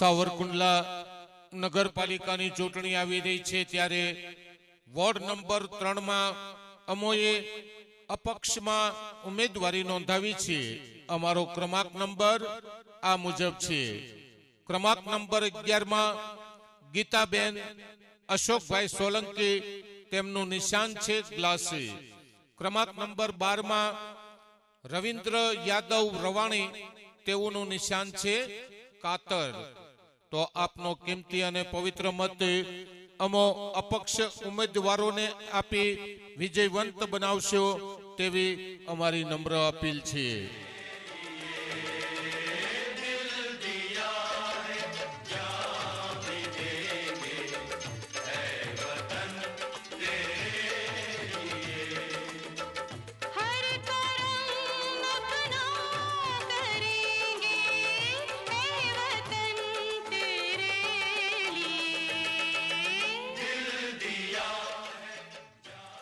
સાવરકુંડલા નગરપાલિકાની ચૂંટણી આવી રહી છે ત્યારે વોર્ડ નંબર ત્રણમાં અમોએ અપક્ષમાં ઉમેદવારી નોંધાવી છે. અમારો ક્રમાંક નંબર આ મુજબ છે. ક્રમાંક નંબર અગિયારમાં ગીતાબેન અશોકભાઈ સોલંકી તેમનું નિશાન છે ગ્લાસી. ક્રમાંક નંબર બારમાં રવિન્દ્ર યાદવ રવાણી તેઓનું નિશાન છે કાતર. તો આપનો કિંમતી અને પવિત્ર મત અમો અપક્ષ ઉમેદવારોને આપી વિજયવંત બનાવશો તેવી અમારી નમ્ર અપીલ છે.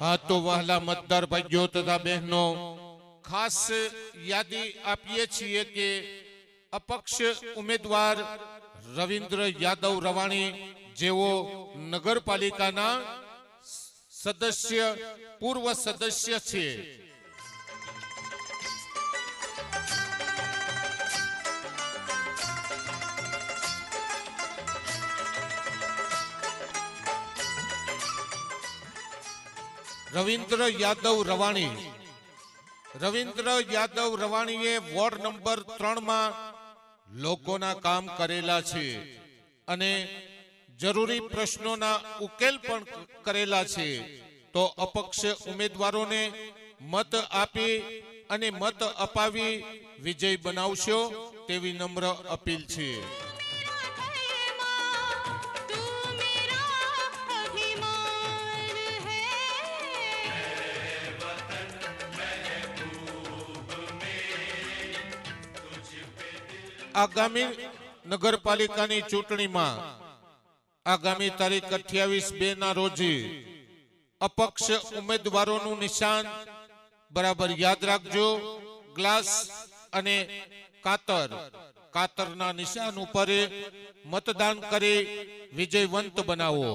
હા તો વહાલા મતદાર ભાઈઓ તથા બહેનો, ખાસ યાદી આપીએ છીએ કે અપક્ષ ઉમેદવાર રવિન્દ્ર યાદવ રવાણી, જેઓ નગરપાલિકાના સદસ્ય, પૂર્વ સદસ્ય છે. રવિન્દ્ર યાદવ રવાણી. રવિન્દ્ર યાદવ રવાણીએ વોર્ડ નંબર ત્રણમાં લોકોના કામ કરેલા છે અને જરૂરી પ્રશ્નોના ઉકેલ પણ કરેલા છે. તો અપક્ષ ઉમેદવારોને મત આપી અને મત અપાવી વિજય બનાવશો તેવી નમ્ર અપીલ છે. આગામી નગરપાલિકાની ચૂંટણીમાં આગામી તારીખ અઠ્યાવીસ બે ના રોજ અપક્ષ ઉમેદવારોનું નિશાન બરાબર યાદ રાખજો. ગ્લાસ અને કાતર. કાતરના નિશાન ઉપર મતદાન કરી વિજયવંત બનાવો.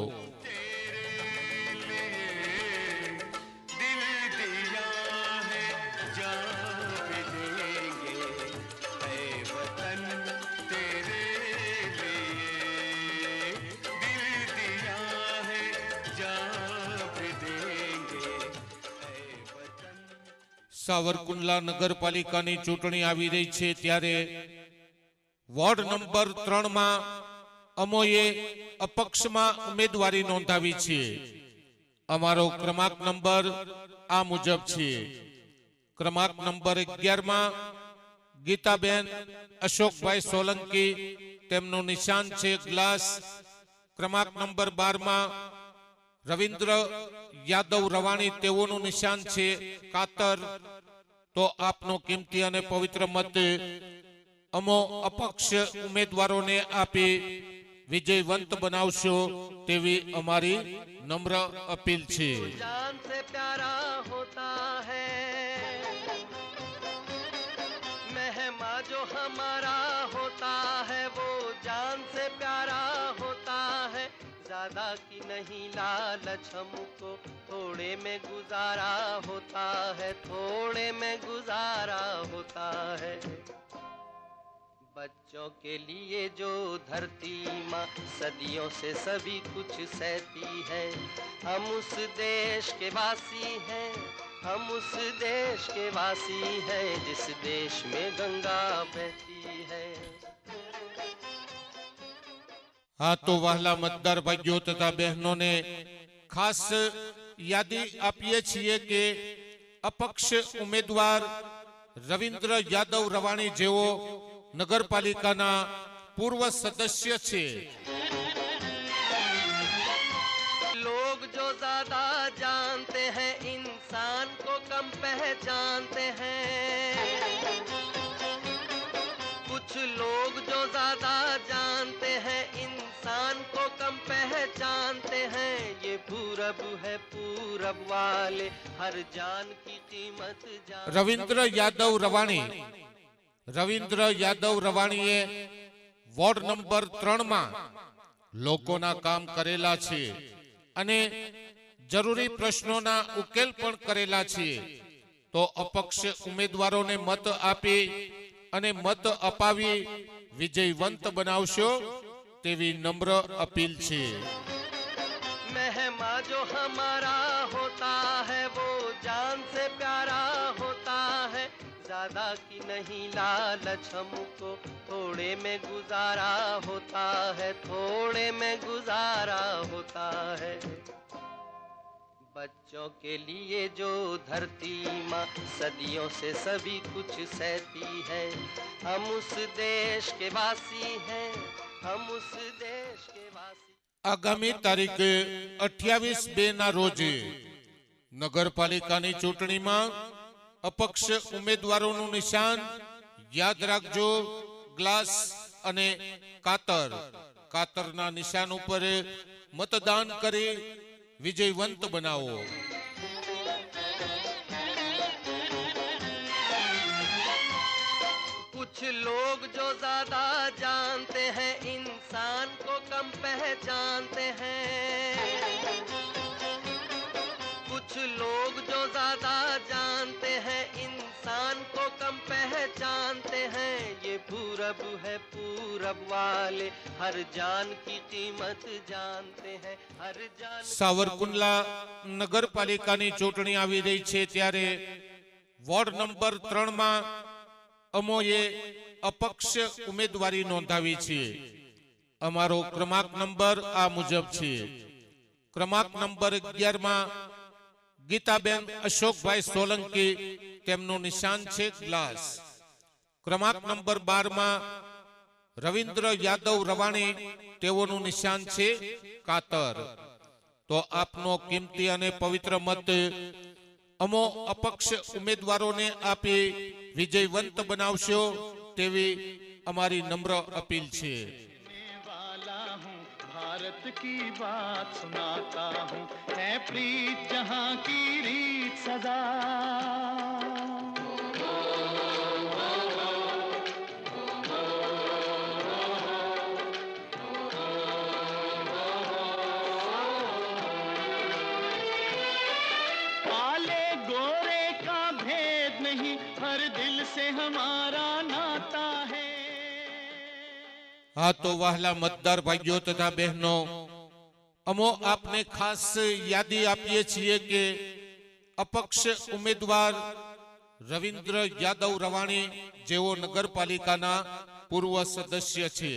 સાવરકુંડલા નગરપાલિકાની ચૂંટણી આવી રહી છે ત્યારે વોર્ડ નંબર ત્રણમાં અમોએ અપક્ષમાં ઉમેદવારી નોંધાવી છે. અમારો ક્રમાંક નંબર આ મુજબ છે. ક્રમાંક નંબર અગિયારમાં ગીતાબેન અશોકભાઈ સોલંકી, તેમનું નિશાન છે ગ્લાસ. ક્રમાંક નંબર બારમાં રવિન્દ્ર યાદવ રવાણી તેઓનું નિશાન છે કાતર. તો આપનો કિંમતી અને પવિત્ર મત અમો અપક્ષ ઉમેદવારોને આપી વિજયવંત બનાવશો તેવી અમારી નમ્ર અપીલ છે. नहीं लालच हमको थोड़े में गुजारा होता है, थोड़े में गुजारा होता है। बच्चों के लिए जो धरती माँ, सदियों से सभी कुछ सहती है। हम उस देश के वासी हैं, हम उस देश के वासी हैं, जिस देश में गंगा बहती है। आ तो वहला मद्दर भाइयों तथा बहनों ने, खास यदि आप अपक्ष उम्मीदवार रविंद्र यादव रवाणी जो नगर पालिका ना पूर्व सदस्य छे। लोग जो ज़्यादा जानते हैं, इंसान को कम पहचानते हैं। पहचानते हैं ये पूरब है पूरब वाले हर जान की कीमत जान રવિન્દ્ર યાદવ રવાણી રવિન્દ્ર યાદવ રવાણીએ વોર્ડ નંબર ત્રણમાં લોકોના કામ કરેલા છે અને જરૂરી પ્રશ્નોના ઉકેલ પણ કરેલા છે તો અપક્ષ ઉમેદવારોને મત આપી અને મત અપાવી વિજયવંત બનાવશો તેવી નમ્ર અપીલ છે मेहमा जो हमारा होता है वो जान से प्यारा होता है ज्यादा की नहीं लालच हमको थोड़े में गुजारा होता है थोड़े में गुजारा होता है बच्चों के लिए जो धरती माँ सदियों से सभी कुछ सहती है हम उस देश के वासी हैं हम उस देश के वासी આગામી તારીખ અઠ્યાવીસ બે ના રોજ નગરપાલિકાની ચૂંટણીમાં અપક્ષ ઉમેદવારોનું નિશાન યાદ રાખજો ગ્લાસ અને કાતર કાતરના નિશાન ઉપર મતદાન કરી વિજયવંત બનાવો कुछ लोग जो ज्यादा जानते हैं इंसान को कम पहचानते हैं कुछ लोग जो ज्यादा जानते हैं इंसान को कम पहचानते हैं ये पूरब है पूरब वाले हर जान की कीमत जानते हैं हर जान સાવરકુંડલા નગરપાલિકાની ચૂંટણી આવી રહી છે ત્યારે વોર્ડ નંબર ત્રણમાં અમોએ અપક્ષ ઉમેદવારી નોંધાવી છે અમારો ક્રમાંક નંબર આ મુજબ છે. ક્રમાંક નંબર અગિયારમાં ગીતાબેન અશોકભાઈ સોલંકી, તેમનું નિશાન છે ગ્લાસ. ક્રમાંક નંબર બારમાં રવિન્દ્ર યાદવ રવાણી, તેઓનું નિશાન છે કાતર. તો આપનો કિંમતી અને પવિત્ર મત અમો અપક્ષ ઉમેદવારોને આપી વિજયવંત બનાવશો તેવી અમારી નમ્ર અપીલ છે. भारत की बात सुनाता हूँ। है प्रीत जहाँ की रीत सदा। काले गोरे का भेद नहीं, हर दिल से हमारा नाता હા તો વહાલા મતદાર ભાઈઓ તથા બહેનો અમો આપને ખાસ યાદી આપીએ છીએ કે અપક્ષ ઉમેદવાર રવિન્દ્ર યાદવ રવાણી જેઓ નગરપાલિકાના પૂર્વ સદસ્ય છે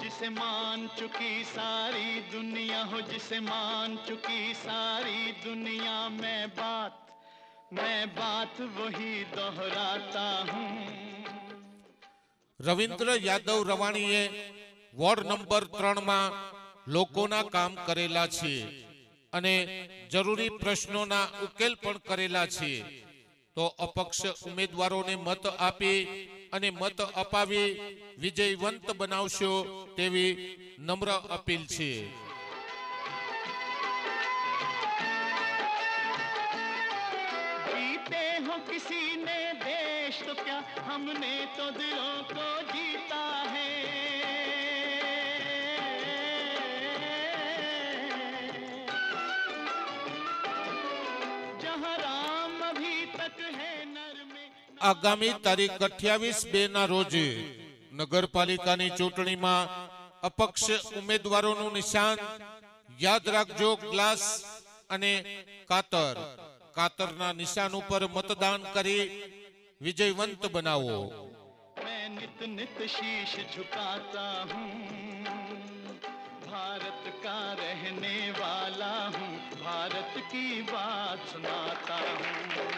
जिसे मान चुकी सारी दुनिया हो जिसे मान चुकी सारी दुनिया मैं बात मैं बात वही दोहराता हूँ રવિન્દ્ર યાદવ રવાણીએ વોર્ડ નંબર ત્રણમાં લોકોના કામ કરેલા છે અને જરૂરી પ્રશ્નોના ઉકેલ પણ કરેલા છે તો અપક્ષ ઉમેદવારોને મત આપી અને મત અપાવી વિજયવંત બનાવશો તેવી નમ્ર અપીલ છે जीते हो किसी ने देश तो क्या हमने तो दिलों को जीता है जहाँ राम अभी तक है नर में આગામી તારીખ અઠ્યાવીસ બે ના રોજ નગરપાલિકાની ચૂંટણીમાં અપક્ષ ઉમેદવારોનું નિશાન યાદ રાખજો ગ્લાસ અને કાતર કાતરના નિશાન ઉપર મતદાન કરી विजयवंत बनाओ। मैं नित नित शीश झुकाता हूँ। भारत का रहने वाला हूँ। भारत की बात सुनाता हूँ।